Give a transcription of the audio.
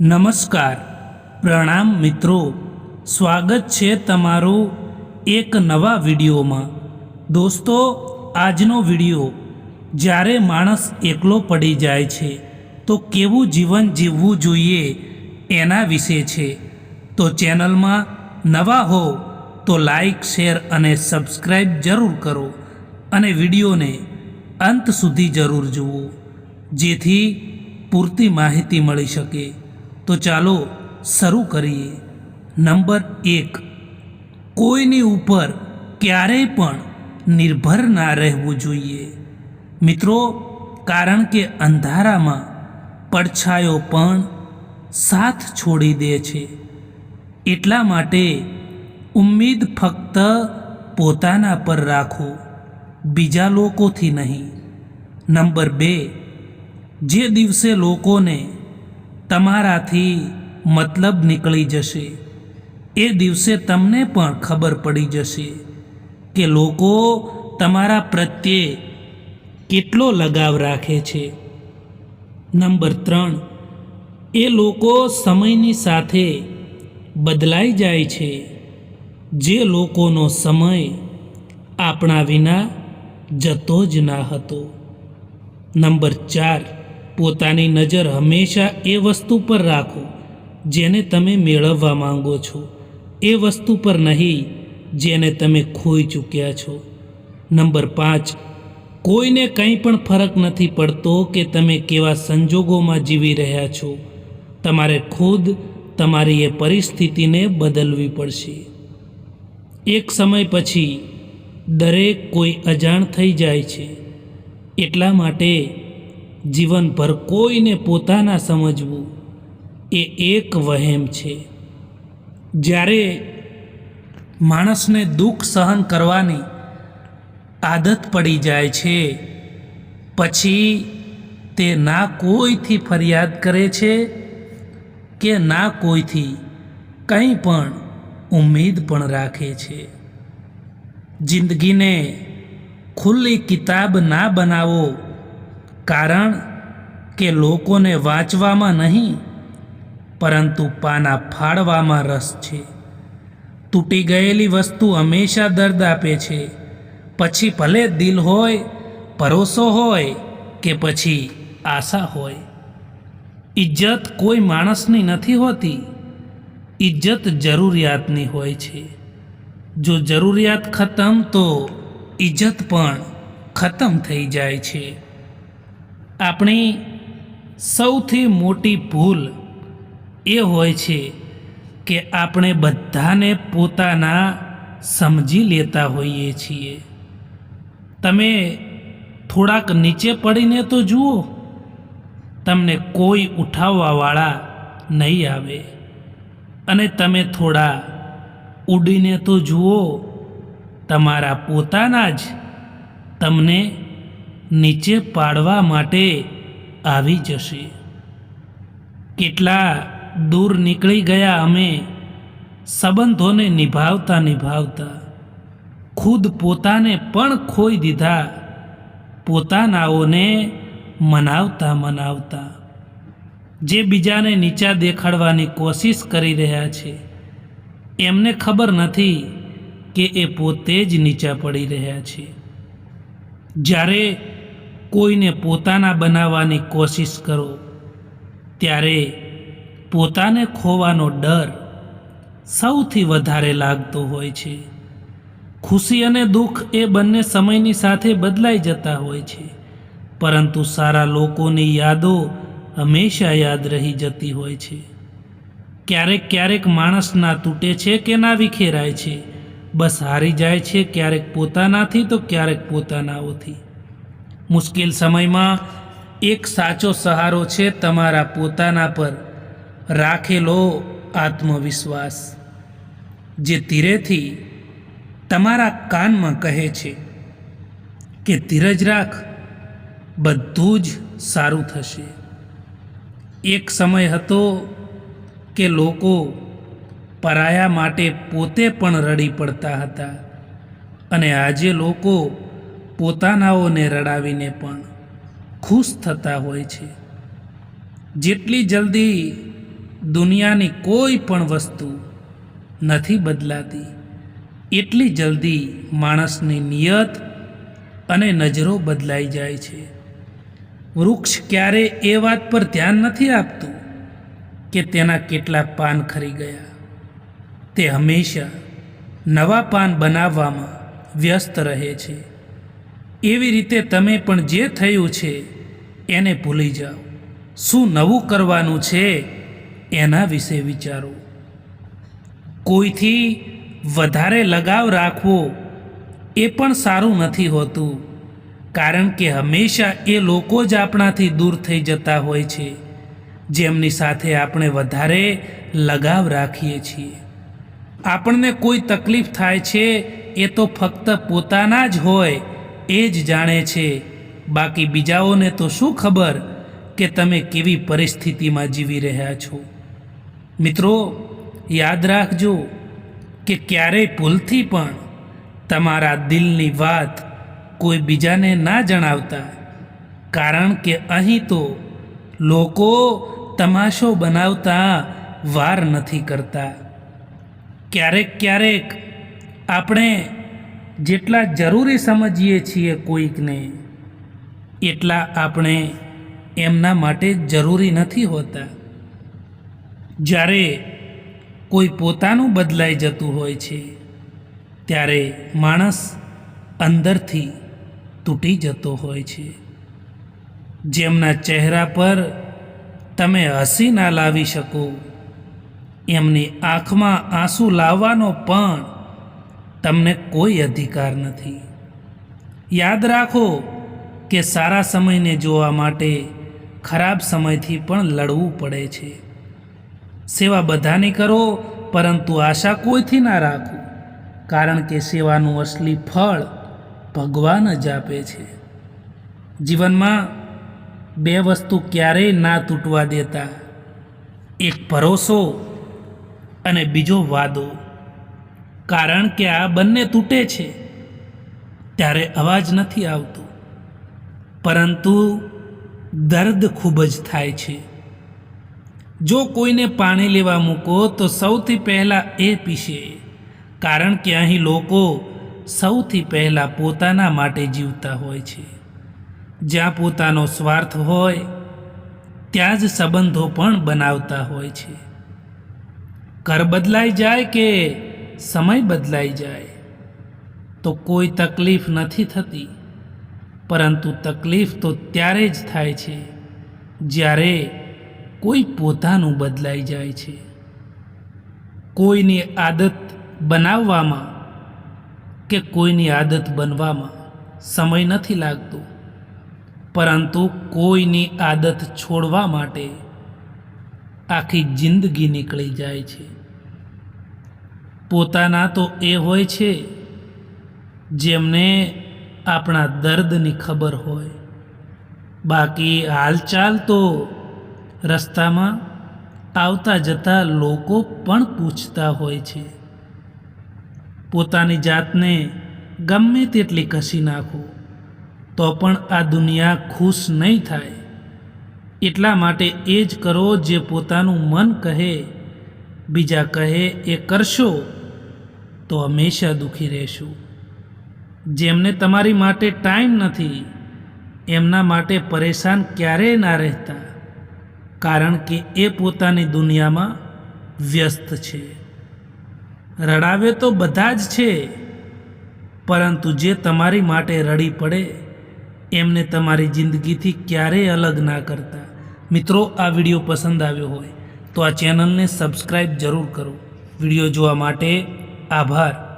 નમસ્કાર. પ્રણામ મિત્રો. સ્વાગત છે તમારું એક નવા વિડીયોમાં. દોસ્તો, આજનો વીડિયો, જ્યારે માણસ એકલો પડી જાય છે, તો કેવું જીવન જીવવું જોઈએ એના વિશે છે. તો ચેનલમાં નવા હો, તો લાઈક, શેર અને સબસ્ક્રાઈબ જરૂર કરો અને વિડીયોને અંત સુધી જરૂર જુઓ, જેથી પૂરતી માહિતી મળી શકે. તો ચાલો શરૂ કરીએ. નંબર એક. કોઈની ઉપર ક્યારેય પણ નિર્ભર ના રહેવું જોઈએ. મિત્રો, કારણ કે અંધારામાં પડછાયો પણ સાથ છોડી દે છે. એટલા માટે ઉમ્મીદ ફક્ત પોતાના પર રાખો, બીજા લોકોથી નહીં. નંબર બે. જે દિવસે લોકોને તમારાથી મતલબ નીકળી જશે. એ દિવસે તમને પણ ખબર પડી જશે કે લોકો તમારા પ્રત્યે કેટલો લગાવ રાખે છે. નંબર ત્રણ, એ લોકો સમયની સાથે બદલાઈ જાય છે. જે લોકોનો સમય આપણા વિના જતો જ ના હતો. નંબર ચાર પોતાની નજર હંમેશા એ વસ્તુ પર રાખો, જેને તમે મેળવવા માંગો છો. એ વસ્તુ પર નહીં, જેને તમે ખોઈ ચૂક્યા છો. નંબર પાંચ, કોઈને કંઈ પણ ફરક નથી પડતો કે તમે કેવા સંજોગોમાં જીવી રહ્યા છો. તમારે ખુદ તમારી એ પરિસ્થિતિને બદલવી પડશે. એક સમય પછી દરેક કોઈ અજાણ થઈ જાય છે. એટલા માટે જીવનભર કોઈને પોતાના સમજવું એ એક વહેમ છે. જ્યારે માણસને દુઃખ સહન કરવાની આદત પડી જાય છે, પછી તે ના કોઈથી ફરિયાદ કરે છે કે ના કોઈથી કંઈ પણ ઉમેદ પણ રાખે છે. જિંદગીને ખુલ્લી કિતાબ ના બનાવો કારણ કે લોકોને વાંચવામાં નહીં, પરંતુ પાના ફાળવામાં રસ છે. તૂટી ગયેલી વસ્તુ હંમેશા દર્દ આપે છે. પછી ભલે દિલ હોય, ભરોસો હોય કે પછી આશા હોય. ઇજ્જત કોઈ માણસની નથી હોતી. ઇજ્જત જરૂરિયાતની હોય છે. જો જરૂરિયાત ખતમ તો ઇજ્જત પણ ખતમ થઈ જાય છે. આપણી સૌથી મોટી ભૂલ એ હોય છે કે આપણે બધાને પોતાના સમજી લેતા હોઈએ છીએ. તમે થોડાક નીચે પડીને તો જુઓ, તમને કોઈ ઉઠાવવાવાળા નહીં આવે. અને તમે થોડા ઉડીને તો જુઓ, તમારા પોતાના જ તમને નીચે પાડવા માટે આવી જશે. કેટલા દૂર નીકળી ગયા અમે સંબંધોને નિભાવતા નિભાવતા, ખુદ પોતાને પણ ખોઈ દીધા, પોતાનાઓને મનાવતા મનાવતા, જે બીજાને નીચા દેખાડવાની કોશિશ કરી રહ્યા છે. એમને ખબર નથી કે એ પોતે જ નીચા પડી રહ્યા છે. જ્યારે કોઈને પોતાના બનાવવાની કોશિશ કરો, ત્યારે પોતાને ખોવાનો ડર સૌથી વધારે લાગતો હોય છે. ખુશી અને દુઃખ એ બંને સમયની સાથે બદલાઈ જતા હોય છે, પરંતુ સારા લોકોની યાદો હંમેશા યાદ રહી જતી હોય છે. ક્યારેક ક્યારેક માણસ ના તૂટે છે કે ના વિખેરાય છે, બસ હારી જાય છે ક્યારેક પોતાનાથી તો ક્યારેક પોતાનાઓથી. મુશ્કેલ સમયમાં એક સાચો સહારો છે તમારા પોતાના પર રાખેલો આત્મવિશ્વાસ, જે ધીરેથી તમારા કાનમાં કહે છે કે, ધીરજ રાખ, બધું જ સારું થશે. એક સમય હતો કે લોકો પરાયા માટે પોતે પણ રડી પડતા હતા અને આજે લોકો પોતાનાઓને રડાવીને પણ ખુશ થતા હોય છે. જેટલી જલ્દી દુનિયાની કોઈ પણ વસ્તુ નથી બદલાતી, એટલી જલ્દી માણસની નિયત અને નજરો બદલાઈ જાય છે. વૃક્ષ ક્યારે એ વાત પર ધ્યાન નથી આપતું કે તેના કેટલા પાન ખરી ગયા. તે હંમેશા નવા પાન બનાવવામાં વ્યસ્ત રહે છે. એવી રીતે તમે પણ જે થયું છે, એને ભૂલી જાઓ. શું નવું કરવાનું છે, એના વિશે વિચારો. કોઈથી વધારે લગાવ રાખવો, એ પણ સારું નથી હોતું, કારણ કે હંમેશા એ લોકો જ આપણાથી દૂર થઈ જતા હોય છે, જેમની સાથે આપણે વધારે લગાવ રાખીએ છીએ. આપણને કોઈ તકલીફ થાય છે, એ તો ફક્ત પોતાના જ હોય એ જ જાણે છે. બાકી બીજાઓને તો શું ખબર કે તમે કેવી પરિસ્થિતિમાં જીવી રહ્યા છો? મિત્રો, યાદ રાખજો કે ક્યારેય ભૂલથી પણ તમારા દિલની વાત કોઈ બીજાને ના જણાવતા. કારણ કે અહીં તો લોકો તમાશો બનાવતા વાર નથી કરતા. ક્યારેક ક્યારેક આપણે જેટલા જરૂરી સમજીએ છીએ કોઈકને, એટલા આપણે એમના માટે જરૂરી નથી હોતા. જ્યારે કોઈ પોતાનું બદલાઈ જતું હોય છે, ત્યારે માણસ અંદરથી તૂટી જતો હોય છે. જેમના ચહેરા પર તમે હસી ના લાવી શકો, એમની આંખમાં આંસુ લાવવાનો પણ તમને કોઈ અધિકાર નથી. યાદ રાખો કે સારા સમયને જોવા માટે ખરાબ સમયથી પણ લડવું પડે છે. સેવા બધાની કરો, પરંતુ આશા કોઈથી ના રાખો? કારણ કે સેવાનું અસલી ફળ ભગવાન જ આપે છે. જીવનમાં બે વસ્તુ ક્યારેય ના તૂટવા દેતા. એક ભરોસો અને બીજો વાદો. કારણ કે આ બંને તૂટે છે. ત્યારે અવાજ નથી આવતો. પરંતુ દર્દ ખૂબ જ થાય છે. જો કોઈને પાણી લેવા મૂકો, તો સૌથી પહેલાં એ પીશે. કારણ કે અહીં લોકો સૌથી પહેલાં પોતાના માટે જીવતા હોય છે. જ્યાં પોતાનો સ્વાર્થ હોય, ત્યાં જ સંબંધો પણ બનાવતા હોય છે. ઘર બદલાઈ જાય કે સમય બદલાઈ જાય. તો કોઈ તકલીફ નથી થતી, પરંતુ તકલીફ તો ત્યારે જ થાય છે, જ્યારે કોઈ પોતાનું બદલાઈ જાય છે. કોઈની આદત બનાવવામાં કે કોઈની આદત બનવામાં સમય નથી લાગતો, પરંતુ કોઈની આદત છોડવા માટે આખી જિંદગી નીકળી જાય છે. પોતાના તો એ હોય છે જેમને આપણા દર્દની ખબર હોય. બાકી હાલચાલ તો રસ્તામાં આવતા જતા લોકો પણ પૂછતા હોય છે. પોતાની જાતને ગમે તેટલી કસી નાખો, તો પણ આ દુનિયા ખુશ નહીં થાય. એટલા માટે એ જ કરો જે પોતાનું મન કહે, બીજા કહે એ કરશો. તો હંમેશા દુઃખી રહેશું. જેમને તમારી માટે ટાઈમ નથી, એમના માટે પરેશાન ક્યારેય ના રહેતા, કારણ કે એ પોતાની દુનિયામાં વ્યસ્ત છે. રડાવે તો બધા જ છે, પરંતુ જે તમારી માટે રડી પડે, એમને તમારી જિંદગીથી ક્યારેય અલગ ના કરતા. મિત્રો, આ વીડિયો પસંદ આવ્યો હોય, તો આ ચેનલને સબસ્ક્રાઈબ જરૂર કરો. વીડિયો જોવા માટે આભાર.